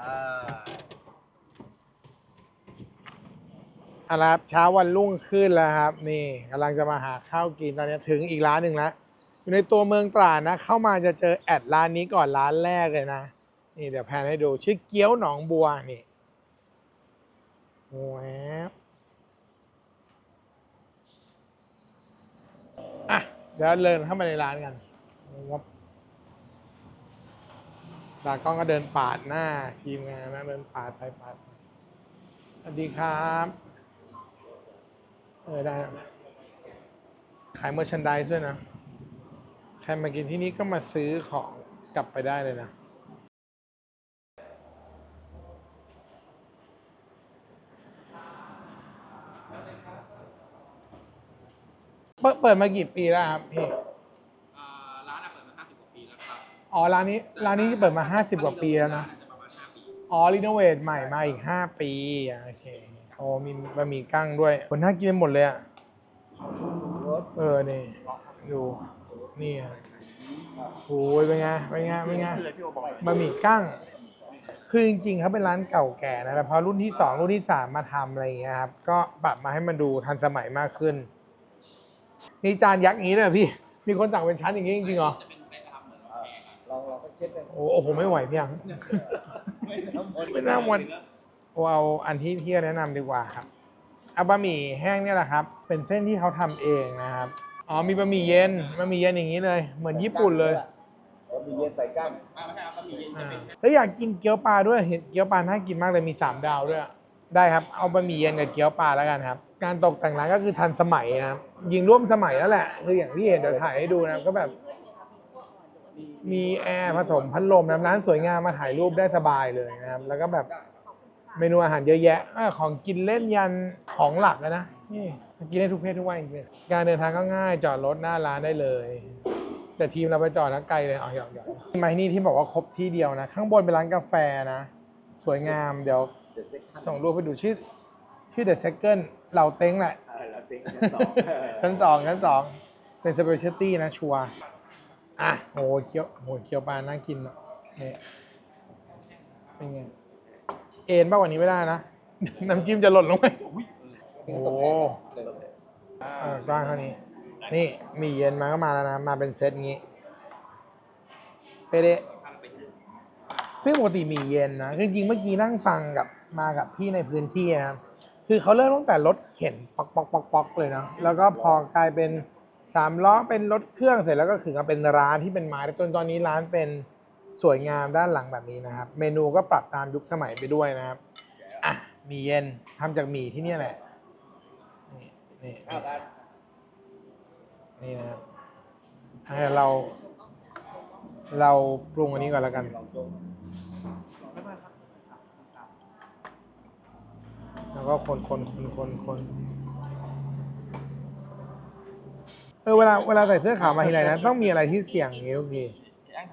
อาเอาละครับเช้าวันรุ่งขึ้นแล้วครับ นี่กำลังจะมาหาข้าวกินตอนนี้ถึงอีกร้านหนึ่งแล้วอยู่ในตัวเมืองตราดนะ เข้ามาจะเจอแอดร้านนี้ก่อนร้านแรกเลยนะ นี่เดี๋ยวแพนให้ดูชื่อเกี๊ยวหนองบัวนี่แหวบอะเดี๋ยวเดินเข้ามาในร้านกันวับ ตากล้องก็เดินปาดหน้าทีมงานนะเดินปาดไปปาดสวัสดีครับ เออได้ ขายเมอร์ชันด s ด้วยนะ ใครมากินที่นี่ก็มาซื้อของกลับไปได้เลยนะเปิดมากี่ปีแล้วครับพี่ อ๋อร้านนี้ร้านนี้เปิดมาห้าสิบกว่าปีแล้วนะ อ๋อรีโนเวทใหม่มาอีกห้าปีอะโอเคโอ้มีบะหมี่กั้งด้วยคนน่ากินหมดเลยอะเออนี่ดูนี่อะโอ้ยเป็นไงเป็นไงเป็นไงบะหมี่กั้ง คือจริงๆเขาเป็นร้านเก่าแก่นะแต่พอรุ่นที่สองรุ่นที่สามมาทำอะไรอย่างเงี้ยครับก็ปรับมาให้มันดูทันสมัยมากขึ้นนี่จานยักษ์นี้เลยพี่ มีคนสั่งเป็นชั้นอย่างนี้จริงๆเหรอ โอ้โอ้โหไม่ไหวพี่ยัง ไม่น่าหมด เอาเอาอันที่ที่แนะนำดีกว่าครับเอาบะหมี่แห้งเนี่ยแหละครับ เป็นเส้นที่เขาทำเองนะครับ อ๋อมีบะหมี่เย็นบะหมี่เย็นอย่างนี้เลย เหมือนญี่ปุ่นเลยแล้วมีเย็นใส่กั้งอ่าไม่ใช่ครับบะหมี่เย็นจะอ่าเป็นแล้วอยากกินเกี๊ยวปลาด้วยเห็นเกี๊ยวปลาน่ากินมากเลยมีสามดาวด้วยได้ครับ เอาบะหมี่เย็นกับเกี๊ยวปลาแล้วกันครับ การตกแต่งร้านก็คือทันสมัยนะครับยิงร่วมสมัยแล้วแหละ คืออย่างที่เห็นเดี๋ยวถ่ายให้ดูนะครับก็แบบ มีแอร์ผสมพัดลมนะร้านสวยงามมาถ่ายรูปได้สบายเลยนะครับ แล้วก็แบบเมนูอาหารเยอะแยะเอ้อของกินเล่นยันของหลักอะนะนี่กินได้ทุกเพศทุกวัยจริงๆการเดินทางก็ง่ายจอดรถหน้าร้านได้เลย แต่ทีมเราไปจอดนะไกลเลยอ๋อหยอกหยอกมาที่นี่ที่บอกว่าครบที่เดียวนะ ข้างบนเป็นร้านกาแฟนะ สวยงามเดี๋ยวเดี๋ยวเซ็กส่งรูปไปดูชื่อชื่อ The Second เราเต็งแหละเออแล้วเซ็กชั้นสองชั้นสองชั้นสองเป็นสเปเชียลตี้นะชัวร์ อะโหเกี๊ยวโหเกี๊ยวปลาน่ากินเนาะนี่เป็นไงเอ็นบ้ากกว่านี้ไม่ได้นะ น้ำจิ้มจะหล่นลงไปโอ้โหเออกว้างเท่านี้ นี่มีเย็นมาก็มาแล้วนะ มาเป็นเซตงี้เปเดะซึ่งปกติมีเย็นนะคือจริงๆเมื่อกี้นั่งฟังกับมากับพี่ในพื้นที่นะครับคือเขาเริ่มตั้งแต่รถเข็นปอกปอกปอกปอกเลยนะแล้วก็พอกลายเป็น สามล้อเป็นรถเครื่องเสร็จแล้วก็คือมาเป็นร้านที่เป็นไม้จนตอนนี้ร้านเป็นสวยงามด้านหลังแบบนี้นะครับ เมนูก็ปรับตามยุคสมัยไปด้วยนะครับอะหมีเย็นทำจากหมี่ที่เนี่ยแหละนี่นี่นี่นะครับให้เรา เราปรุงอันนี้ก่อนแล้วกันแล้วก็คนคนคนคนคน เออเวลาเวลาใส่เสื้อขาวมาทีไรนะต้องมีอะไรที่เสี่ยงอย่างนี้ทุกทีมีแกง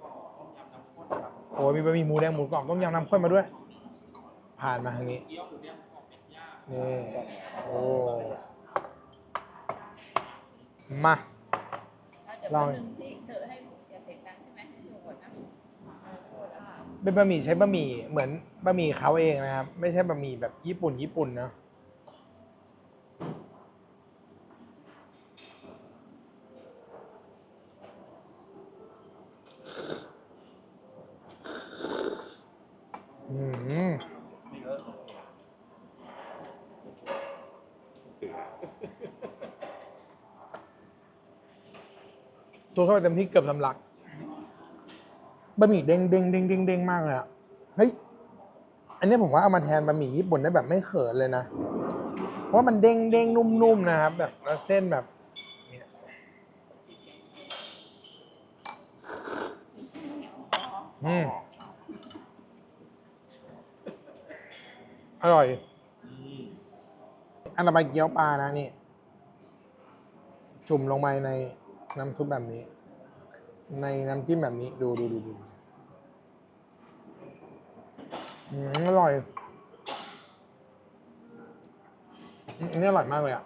ก็ต้มยำน้ำข้นครับโอ้ยมีบะหมี่หมูแดงหมูกรอบต้มยำน้ำข้นมาด้วย ผ่านมาทางนี้เกี๊ยวหมูแดงหมูกรอบเป็ดย่างนี่โอ้มาเดี๋ยวลองวันหนึ่งที่เธอให้อย่าเสียงดังใช่ไหมให้หนูก่อนนะอ่าโทษอะเป็นบะหมี่ใช้บะหมี่เหมือนบะหมี่เขาเองนะครับ ไม่ใช่บะหมี่แบบญี่ปุ่นญี่ปุ่นเนอะอืมตัว เข้าไปเต็มที่เกือบลำลักบะหมี่เด้งเด้งเด้งเด้งเด้งมากเลยอะเฮ้ยอันนี้ผมว่าเอามาแทนบะหมี่ญี่ปุ่นได้แบบไม่เขินเลยนะเพราะมันเด้งเด้งนุ่มๆนะครับ แบบแล้วเส้นแบบอืมอร่อย อันต่อไปเกี๊ยวปลานะนี่ จุ่มลงไปในน้ำซุปแบบนี้ ในน้ำจิ้มแบบนี้ดูดูดูดูอืมอร่อยอันนี้อร่อยมากเลยอะ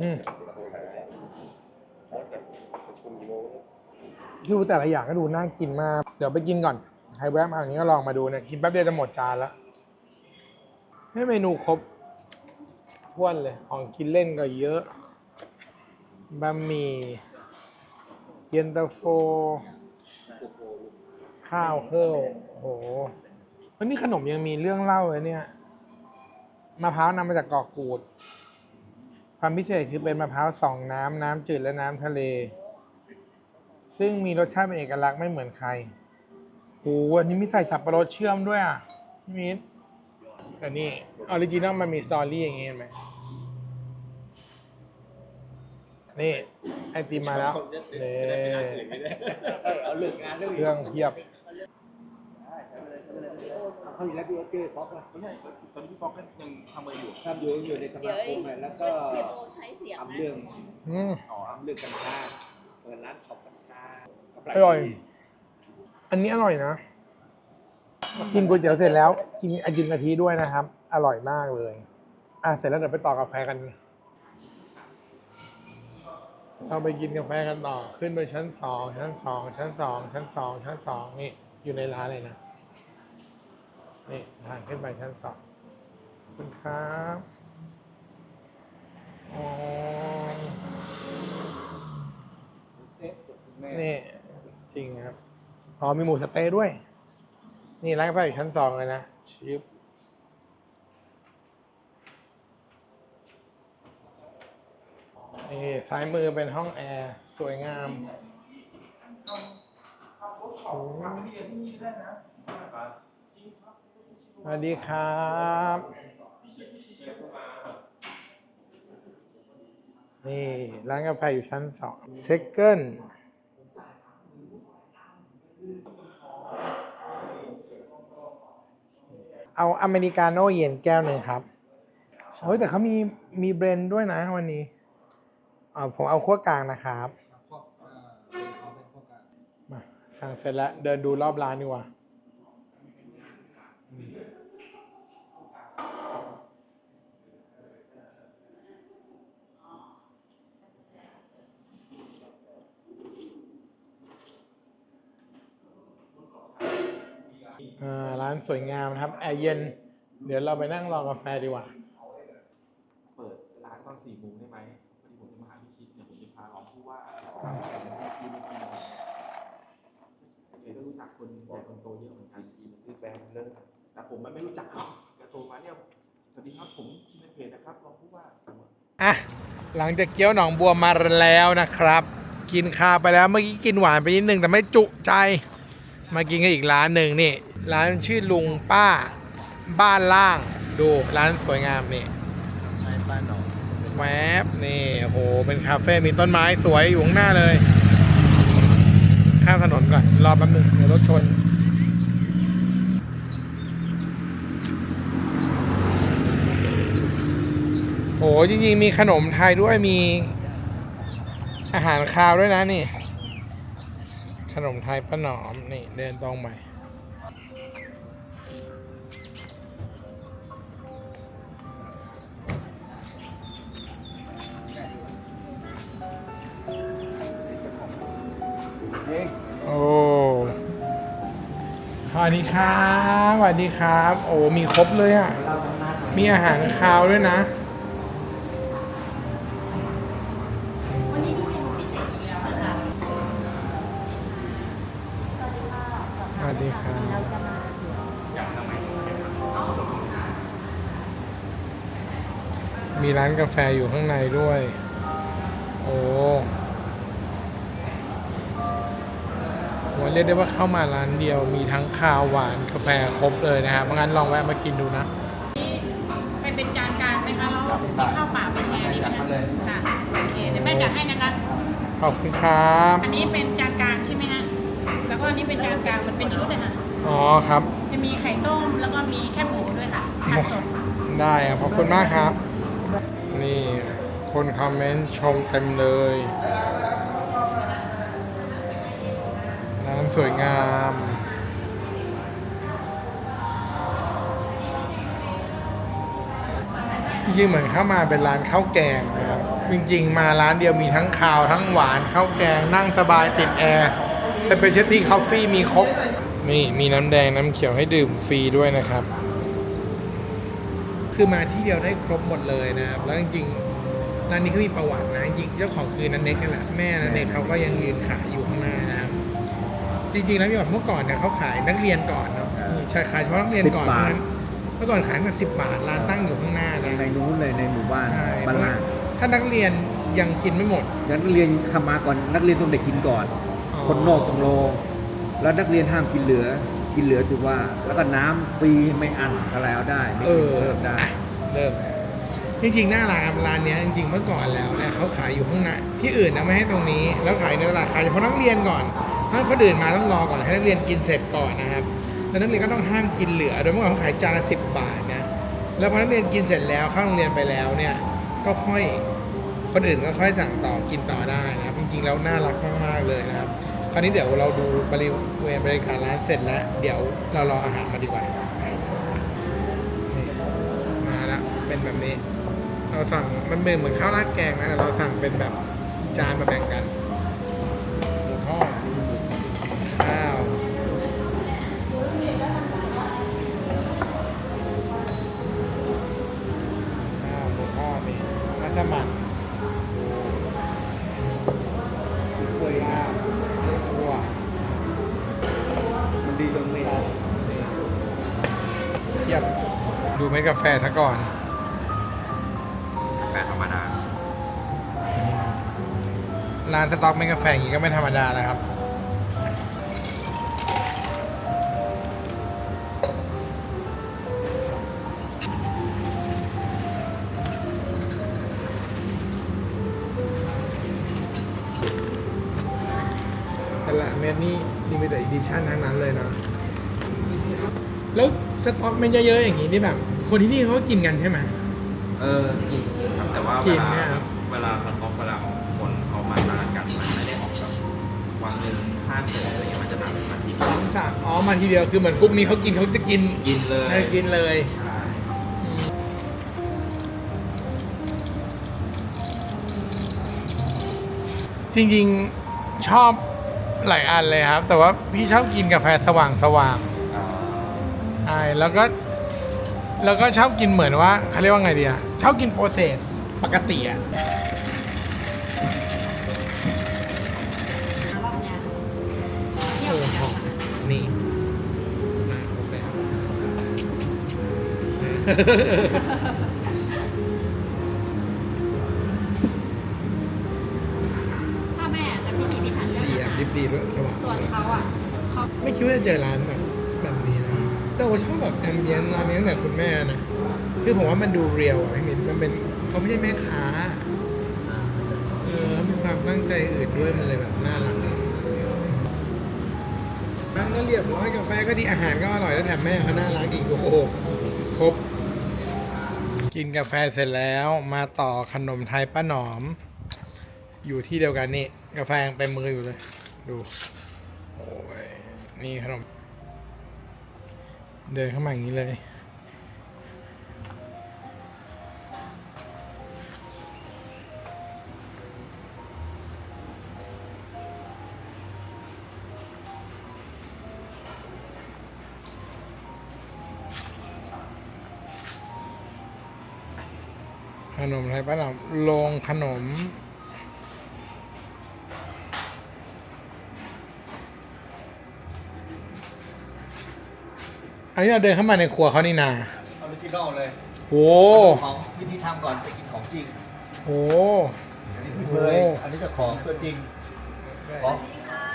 อืมดูแต่ละอย่างก็ดูน่ากินมาก เดี๋ยวไปกินก่อน ใครแวะมาอย่างนี้ก็ลองมาดูเนี่ย กินแป๊บเดียวจะหมดจานแล้ว ให้เมนูครบท้วนเลย ของกินเล่นก็เยอะ บะหมี่เย็นตาโฟ ข้าวเครื่องโอ้โหวันนี้ขนมยังมีเรื่องเล่าเลยเนี่ย มะพร้าวนำมาจากเกาะกูด ความพิเศษคือเป็นมะพร้าวสองน้ำ น้ำจืดและน้ำทะเล ซึ่งมีรสชาติเป็นเอกลักษณ์ไม่เหมือนใครโอ้โหอันนี้มีใส่สับปะรดเชื่อมด้วยอะมิตร แต่นี่ออริจินอลมันมีสตอรี่อย่างงี้เห็นไหมนี่ไอติมมาแล้วเน่เอาเลือกงานเรื่องเครื่องเพียบเขาอยู่แล้วพี่โอเจอป๊อกอะไม่ใช่ตอนนี้พี่ป๊อกก็ยังทำอะไรอยู่ทำอยู่อยู่ในสเดี๋มายวคมเลยแล้วก็เดี๋ยวโอใช้เสียงทำนะเรื่องอืมอ๋อทำเรื่องกัญชาเปิดร้านช็อปกัญชาอร่อย อันนี้อร่อยนะ กินก๋วยเตี๋ยวเสร็จแล้ว กินไอติมกะทิด้วยนะครับ อร่อยมากเลย อะเสร็จแล้วเดี๋ยวไปต่อกาแฟกัน เราไปกินกาแฟกันต่อขึ้นไปชั้นสองชั้นสองชั้นสองชั้นสองชั้นสองนี่อยู่ในร้านเลยนะนี่ทางขึ้นไปชั้นสองคุณครับนี่จริงครับอ๋อมีหมูสเต๊ะด้วย นี่ร้านกาแฟอยู่ชั้นสองเลยนะชิปนี่ซ้ายมือเป็นห้องแอร์ สวยงามสวัสดีครับนี่ ร้านกาแฟอยู่ชั้นสองเซคเกิล เอาอเมริกาโน่เย็นแก้วหนึ่งครับเฮ้ยแต่เขามีมีเบรนด์ด้วยนะวันนี้อ่าผมเอาขั้วกลางนะครับ มาสั่งเสร็จแล้วเดินดูรอบร้านดีกว่า ร้านสวยงามนะครับ แอร์เย็น เดี๋ยวเราไปนั่งรอกาแฟดีกว่า เปิดร้านตอนสี่โมงได้ไหมพอดีผมจะมาหาพี่ชิดเนี่ยผมจะพาลองผู้ว่าที่ไม่ดีเดี๋ยวก็รู้จักคนใหญ่คนโตเยอะเหมือนกันซื้อแบรนด์เลิกแต่ผมมันไม่รู้จักเขาแต่โทรมาเนี่ยสวัสดีครับผมชินเทศนะครับรองผู้ว่าอะหลังจากเกี๊ยวหนองบัวมาแล้วนะครับ กินข้าวไปแล้วเมื่อกี้กินหวานไปนิดนึงแต่ไม่จุใจ มากินกันอีกร้านหนึ่งนี่ ร้านชื่อลุงป้า บ้านล่าง ดูร้านสวยงามนี่บ้านหนองแวบนี่โอ้โหเป็นคาเฟ่มีต้นไม้สวยอยู่ข้างหน้าเลยข้ามถนนก่อนรอแป๊บนึงเดี๋ยวรถชนโอ้จริงๆ มีขนมไทยด้วยมี อาหารคาวด้วยนะนี่ ขนมไทยป้าหนอม นี่ เดินตรงไป วัสดีครับสวัสดีครับ โอ้ มีครบเลยอะ มีอาหารคาวด้วยนะ วันนี้มีเมนูพิเศษอีกแล้วนะคะสวัสดีครับเราจะมามีร้านกาแฟอยู่ข้างในด้วย โอ้ผม เรียกได้ว่าเข้ามาร้านเดียวมีทั้งคาวหวานกาแฟครบเลยนะครับงั้นลองแวะมากินดูนะไปเป็นจานกลางไหมคะแล้วมีข้าวเปล่าไปแชร์ดีไหมคะค่ะโอเคเดี๋ยวแม่จัดให้นะคะขอบคุณครับ อันนี้เป็นจานกลางใช่ไหมฮะแล้วก็อันนี้เป็นจานกลางมันเป็นชุดนะคะอ๋อครับ จะมีไข่ต้มแล้วก็มีแคบหมูด้วยค่ะผักสดได้ครับขอบคุณมากครับ นี่คนคอมเมนต์ชมเต็มเลย สวยงาม จริงๆเหมือนเข้ามาเป็นร้านข้าวแกงนะครับ จริงๆ มาร้านเดียวมีทั้งคาวทั้งหวานข้าวแกงนั่งสบายติดแอร์แต่เป็นเชตตี้คอฟฟี่มีครบ นี่มีน้ำแดงน้ำเขียวให้ดื่มฟรีด้วยนะครับ คือมาที่เดียวได้ครบหมดเลยนะครับ แล้วจริงๆร้านนี้เขามีประวัตินะจริงเจ้าของคือนันเน็กนั่นแหละแม่นันเน็กเขาก็ยังยืนขายอยู่ข้างหน้า จริงๆแล้วพี่บอกเมื่อก่อนเนี่ยเขาขายนักเรียนก่อนเนาะนี่ใช่ขายเฉพาะนักเรียนก่อน10บาทเพระฉะนั้นเมื่อก่อนขายมาสิบบาทร้านตั้งอยู่ข้างหน้านะในนู้นเลยในหมู่บ้านใช่บ้านล่างถ้านักเรียนยังกินไม่หมดงั้นนักเรียนทำมาก่อนนักเรียนต้องเด็กกินก่อน อ๋อ คนนอกต้องรอแล้วนักเรียนห้ามกินเหลือ กินเหลือถือว่า แล้วก็น้ำฟรีไม่อั้นอะไรเอาได้ไม่เอกินอเพิ่มได้ อะเริ่มจริงๆหน้าร้านร้านเนี้ยจริงๆเมื่อก่อนแล้วเนี่ยเขาขายอยู่ข้างในที่อื่นนะไม่ให้ตรงนี้ แล้วขายในตลาดขายเฉพาะนักเรียนก่อน ถ้าคนอื่นมาต้องรอก่อนให้นักเรียนกินเสร็จก่อนนะครับ แล้วนักเรียนก็ต้องห้ามกินเหลือ โดยเมื่อก่อนเขาขายจานละสิบบาทนะ แล้วพอนักเรียนกินเสร็จแล้วเข้าโรงเรียนไปแล้วเนี่ย ก็ค่อยคนอื่นก็ค่อยสั่งต่อกินต่อได้นะครับ จริงๆแล้วน่ารักมากๆเลยนะครับ คราวนี้เดี๋ยวเราดูบริเวณบริการร้านเสร็จแล้ว เดี๋ยวเรารออาหารมาดีกว่ามาแล้วเป็นแบบนี้ เราสั่งมันเป็นเหมือนข้าวราดแกงนะแต่เราสั่งเป็นแบบจานมาแบ่งกัน เทียบดูเม็ดกาแฟซะก่อน กาแฟธรรมดา ร้านสต็อกเมกาแฟอย่างนี้ก็ไม่ธรรมดานะครับ แต่ละเม็ดนี่มีแต่อีดิชั่นทั้งนั้นเลยนะ แล้วส ต็อกเม็ดเยอะๆอย่างนี้นี่แบบ คนที่นี่เขาก็กินกันใช่ไหม เออกินครับแต่ว่ากิเวนลาเนี่ยครับ เวลาสต็อกเวลาคนเขามาทานกันมันไม่ได้ออกแบบวันหนึ่งห้าเสิร์ฟอะไรเงี้ยมันจะมาเป็นอาทิตย์สั่งอ๋อมาทีเดียวคือเหมือนกรุ๊ปนี้เขากินเขาจะกินกินเลยเออกินเลยใช่ครับอืมจริงๆชอบหลายอันเลยครับ แต่ว่าพี่ชอบกินกาแฟสว่างสว่างๆ ใช่แล้วก็แล้วก็ชอบกินเหมือนว่าเขาเรียกว่าไงดีอะชอบกินโปรเซสปกติอะรอบเนี้ยเออหอมนี่มาครบแล้วถ้าแม่จะมีกิจการเรื่องดีอาอะหารดิบดีด้วยสว่างส่วนเขาอะเขาไม่คิดว่าจะเจอร้านแบบแบบนี้นะ แต่ว่าชอบแบบแอมเบียนร้านนี้ตั้งแต่คุณแม่นะคือผมว่ามันดูเรียวอะพี่มินมันเป็นเขาไม่ใช่แม่ค้าเออเขามีความตั้งใจอื่นด้วยมันเลยแบบน่ารักร้านก็เรียบร้อยกาแฟก็ดีอาหารก็อร่อยแล้วแถมแม่เขาน่ารักอีกโอ้โหครบ กินกาแฟเสร็จแล้วมาต่อขนมไทยป้าหนอม อยู่ที่เดียวกันนี่กาแฟยังเต็มมืออยู่เลย ดูโอ้ยนี่ขนม เดินเข้ามาอย่างนี้เลย ขนมอะไทยป้าหนอมโรงขนม อันนี้เราเดินเข้ามาในครัวเขานี่นาออริจินอลเลยโอ้ของวิธีทำก่อนจะกินของจริงโห อันนี้พี่เบยอันนี้เจะของตัวจริงของ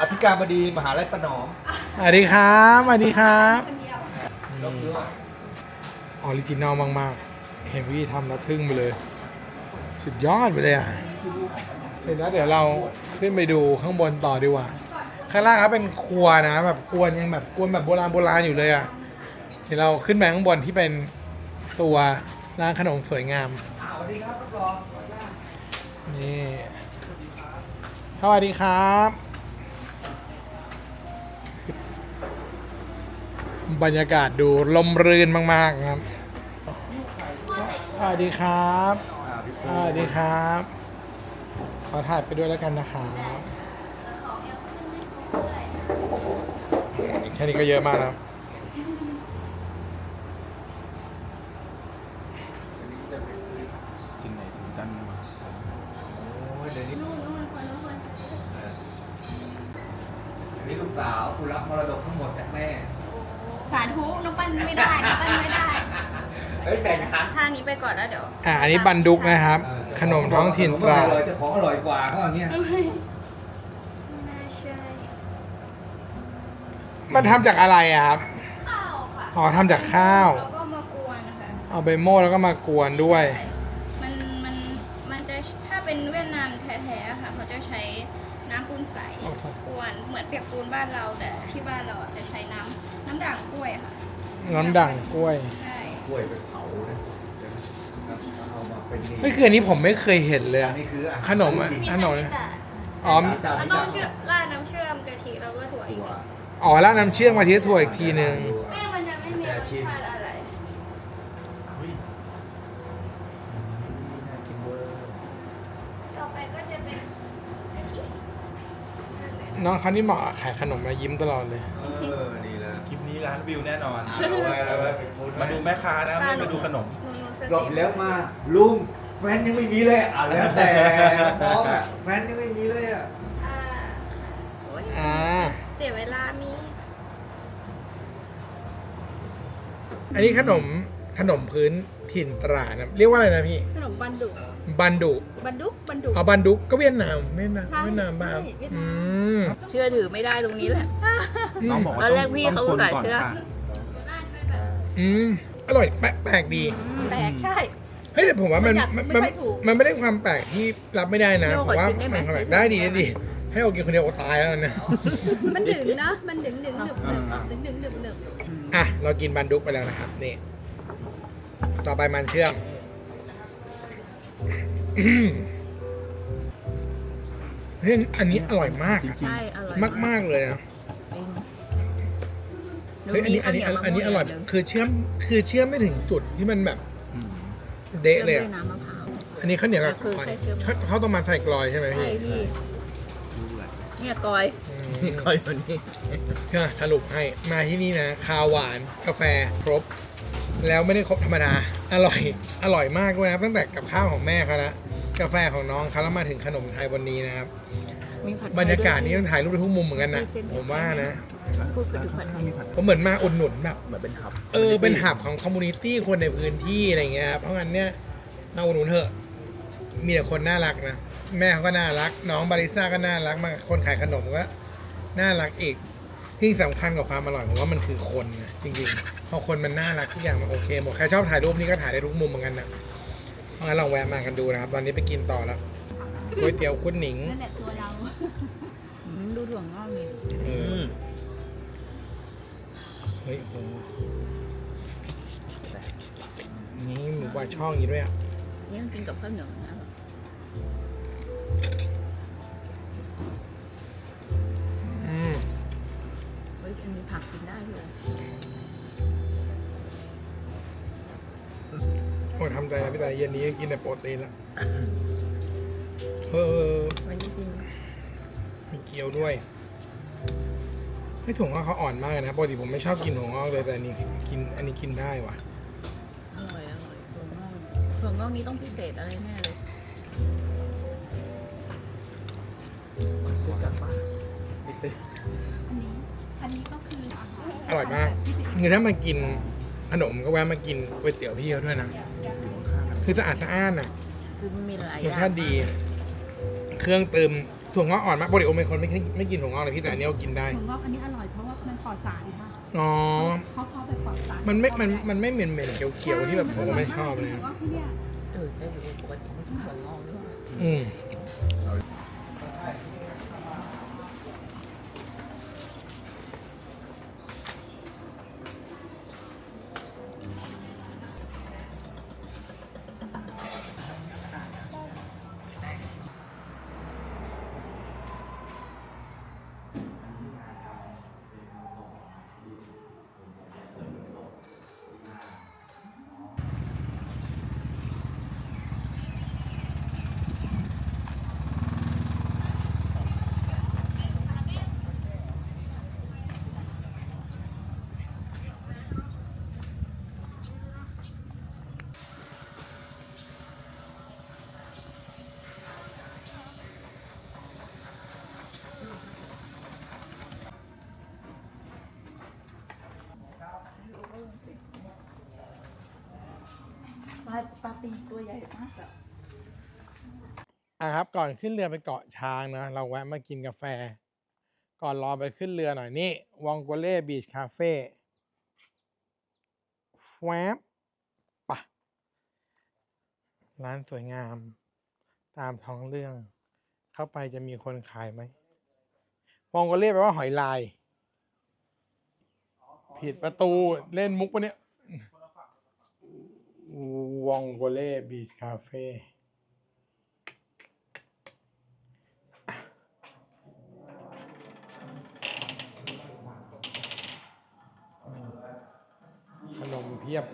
อธิการบดีมหาลัยประนอมสวัสดีครับสวัสดีครับยกมือไหว้ออริจินอลมากๆ เห็นวิธีทำแล้วทึ่งไปเลย สุดยอดไปเลยอะ เสร็จแล้วเดี๋ยวเราขึ้นไปดูข้างบนต่อดีกว่า ข้างล่างครับเป็นครัวนะแบบครัวยังแบบครัวแบบโบราณโบราณอยู่เลยอะเดี๋ยวเราขึ้นไปข้างบนที่เป็นตัวร้านขนมสวยงามสวัสดีครับรองนี่สวัสดีครับ บรรยากาศดูลมรื่นมาก ๆ ครับ สวัสดีครับ สวัสดีครับ ขอถ่ายไปด้วยแล้วกันนะครับแค่นี้ก็เยอะมากแล้ว อันนี้ลูกสาวกูรับมรดกทั้งหมดจากแม่ สาธุน้องปั้นไม่ได้น้องปั้นไม่ได้เฮ้ยแบ่งกันท่านี้ไปก่อนแล้วเดี๋ยวอ่าอันนี้บันดุกนะครับเออขนมท้องถิ่นตราขนมอร่อยเจ้าของอร่อยกว่าเขาอย่างเงี้ยไม่น่าใช่มันทำจากอะไรอะครับข้าวค่ะอ๋อทำจากข้าวแล้วก็มากวนนะคะเอาไปโม่แล้วก็มากวนด้วยมันมันมันจะถ้าเป็นเวียดนามแท้ๆค่ะเขาจะใช้น้ำปูนใส โอ้โห กวนเหมือนเปียกปูนบ้านเราแต่ที่บ้านเราอะจะใช้น้ำน้ำด่างกล้วยค่ะน้ำด่างกล้วยใช่กล้วยไปเผานะแล้วเอามาเป็นนี่ไม่คืออันนี้ผมไม่เคยเห็นเลยอัอะนนี้คืออาหารขนมอะท้งถิ่มีขไทนมยนิดาอ๋อเจ้าแล้วนี้ต้องเชื่อราดน้ำเชื่อมกะทิแล้วก็ถั่วอีกตัวอ๋อแล้วน้ำเชื่อมมาที่ถั่วอีกทีหนึ่งแป้งมันจะไม่มีรสชาติอะไร เฮ้ยน่ากินเวอร์ ต่อไปก็จะเป็นกะทิ น้องเขานี่เหมาะกับขายขนมมายิ้มตลอดเลย เออดีเลยคลิปนี้ร้านวิวแน่นอนเอาไว้เอาไว้ไปโพสต์ไว้มาดูแม่ค้านะไม่มาดูขนม หนูหนูสรอบติแล้วมาลุงแฟนยังไม่มีเลยอะแล้วแต่น้องอะแฟนยังไม่มีเลยอะอ่าโอ๊ยอ่า เสียเวลามี อันนี้ขนมขนมพื้นถิ่นตราดนะเรียกว่าอะไรนะพี่ ขนมบันดุ บันดุบันดุกบันดุเอาบันดุกก็เวียดนามเวียดนามใช่เวียดนามบ้างใช่เวียดนาม อืมเชื่อถือไม่ได้ตรงนี้แหละ น้องบอกว่าตอนแรกพี่ต้องเขาคนอุตส่าห์ก่อนเชื่อ ค่ะราดด้วยแบบอืมอร่อยแปลกแปลกดีแปลกใช่ เฮ้ยแต่ผมว่ามันมันมันไม่ค่อยถูก มันไม่ได้ความแปลกที่รับไม่ได้นะโยผกมขอว่าชิมได้ไหม มันแบบใช้ได้ดีได้ได้ไหมดี ให้โอกินคนเดียวโอตายแล้วนะมันดึงนะ มันดึงดึงหนึบหนึบดึงดึงหนึบหนึบอะเรากินบันดุกไปแล้วนะครับนี่ ต่อไปมันเชื่อมอืม เฮ้ยอันนี้อร่อยมากอะใช่อร่อยมากมากๆเลยนะจริงเฮ้ยอันนี้อันนี้หมีข้าวเหยวอันนี้อร่อยมะม่วงคือเชื่อมคือเชื่อมไม่ถึงจุดที่มันแบบอืมเดะเลยชื่อมอะด้วยน้ำมะพร้าว อันนี้ข้าวเหนียวกับคือกลอยแค่เชื่อม เขาเขาต้องมาใส่กลอยใช่ไหมใช่พี่พี่เนี่ยกอย อืมนี่คอยวันนี้ก็สรุปให้มาที่นี่นะคาวหวานกาแฟครบ แล้วไม่ได้ครบธรรมดา อร่อย อร่อยมากด้วยนะครับ ตั้งแต่กับข้าวของแม่เขาละกาแฟของน้องเขาแล้วมาถึงขนมไทยวันนี้นะครับ มีผัดไทบรรยากาศนี้ด้วต้องถ่ายรูปไปทุกมุมเหมือนกันนะผมว่านะพูดไปถึงผัดไทยผมเหมือนมาอุดหนุนแบบ เหมือนเป็นหับเออเป็นหับของคอมมูนิตี้คนในพื้นที่อะไรเงี้ยครับเพราะงั้นเนี่ยมาอุดหนุนเถอะ มีแต่คนน่ารักนะ แม่เขาก็น่ารัก น้องบาริซ่าก็น่ารักมากคนขายขนมก็น่ารักอีก ที่สำคัญกับความอร่อยผมว่ามันคือคนนะจริงๆ พอคนมันน่ารักทุกอย่างมันโอเคหมดใครชอบถ่ายรูปนี่ก็ถ่ายได้ทุกมุมเหมือนกันนะเพราะงั้นลองแวะมากันดูนะครับ ตอนนี้ไปกินต่อแล้วก๋วยเตี๋ยวคุณหนิงนั่นแหละตัวเราอืมดูถั่วงอกนี่เออือมเฮ้ยโหนี่หมูบาช่องอย่างนี้ด้วยอะนี่ต้องกินกับข้าวเหนียวนะ ผักกินได้เลยโอ้ยทำใจนะพี่ตายเย็นนี้กินแต่โปรตีนละเออไว้จริงมีเกี๊ยวด้วยไม่ถั่วงอกเขาอ่อนมากเลยนะปกติผมไม่ชอบกินถั่วงอกเลยแต่อันนี้กินอันนี้กินได้ว่ะอร่อยอร่อยถั่วงอกถั่วงอกนี้ต้องพิเศษอะไรแน่เลยกลับบ้านไม่ตื่น อันนี้ก็คืออาหารอร่อยมากคือถ้ามากินขนมก็แวะมากินก๋วยเตี๋ยวพี่เขาด้วยนะอยู่ข้างๆกันคือสะอาดสะอ้านอะคือมันมีหลายอรสย่างชาติดี เครื่องเติมถั่วงอกอ่อนมากปกติโอเป็นคนไม่ไม่กินถั่วงอกเลยพี่แต่อันนี้เรากินได้ ผมว่าอันนี้อร่อยเพราะว่ามันปลอดสารค่ะอ๋อ เขาเขาไปปลอดสารมันไม่ มัน มันไม่เหม็นเหม็นๆเขียวๆที่แบบผมไม่ชอบเลยแต่ว่าที่เนี่ยเออใช่ปกติไม่กินถั่วงอกด้วยอืมาปลาตีตัวใหญ่มากอะอะครับ ก่อนขึ้นเรือไปเกาะช้างนะ เราแวะมากินกาแฟ ก่อนรอไปขึ้นเรือหน่อยนี่วองโกเล่บีชคาเฟ่แวบปะร้านสวยงาม ตามท้องเรื่อง เข้าไปจะมีคนขายไหมวองโกเล่แปลว่าหอยลาย ผิดประตูเล่นมุกปะเนี่ย วองโกเล่บีชคาเฟ่ขนมเพียบ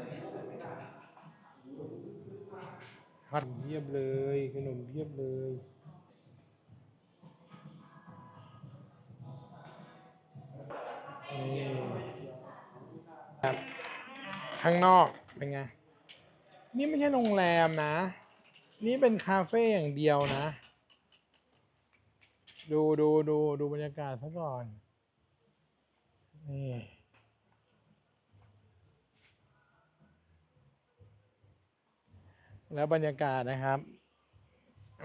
ขนมเพียบเลย ขนมเพียบเลยนี่ครับข้างนอกเป็นไง นี่ไม่ใช่โรงแรมนะ นี่เป็นคาเฟ่อย่างเดียวนะ ดูดูดูดูบรรยากาศซะก่อน นี่แล้วบรรยากาศนะครับ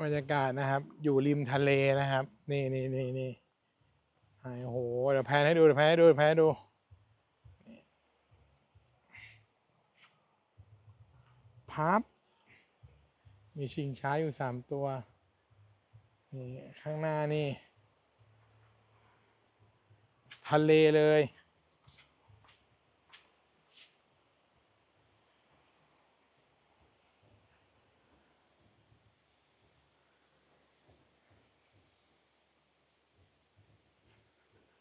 บรรยากาศนะครับ อยู่ริมทะเลนะครับ นี่นี่นี่นี่ไอ้โหเดี๋ยวแพนให้ดูเดี๋ยวแพนให้ดูเดี๋ยวแพนให้ดู พับ มีชิงช้าอยู่สามตัว นี่ข้างหน้านี่ ทะเลเลย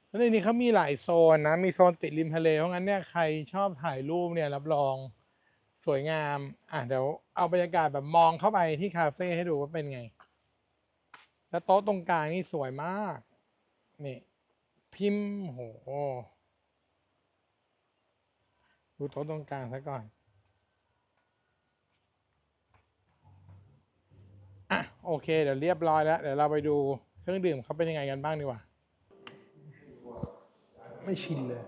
แล้วในนี้เขามีหลายโซนนะ มีโซนติดริมทะเล เพราะงั้นเนี่ยใครชอบถ่ายรูปเนี่ยรับรอง สวยงาม อะเดี๋ยวเอาบรรยากาศแบบมองเข้าไปที่คาเฟ่ให้ดูว่าเป็นไง แล้วโต๊ะตรงกลางนี่สวยมาก นี่ พิมพ์โหดูโต๊ะตรงกลางซะก่อน อะโอเค เดี๋ยวเรียบร้อยแล้ว เดี๋ยวเราไปดูเครื่องดื่มเขาเป็นยังไงกันบ้างดีกว่า ไม่ชินเลย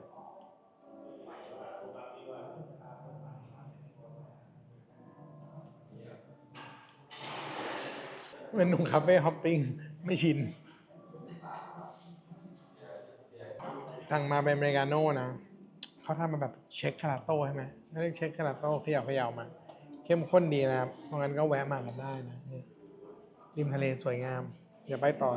เป็นหนุ่มคาเฟ่ฮอปปิ้งไม่ชิน สั่งมาเป็นอเมริกาโน่นะเขาทำมาแบบเช็คคาราโต้ใช่ไหมไม่ได้เช็คคาราโต้เขย่าเขย่ามา เข้มข้นดีนะครับ เพราะงั้นก็แวะมากันได้นะริมทะเลสวยงาม อย่าไปต่อ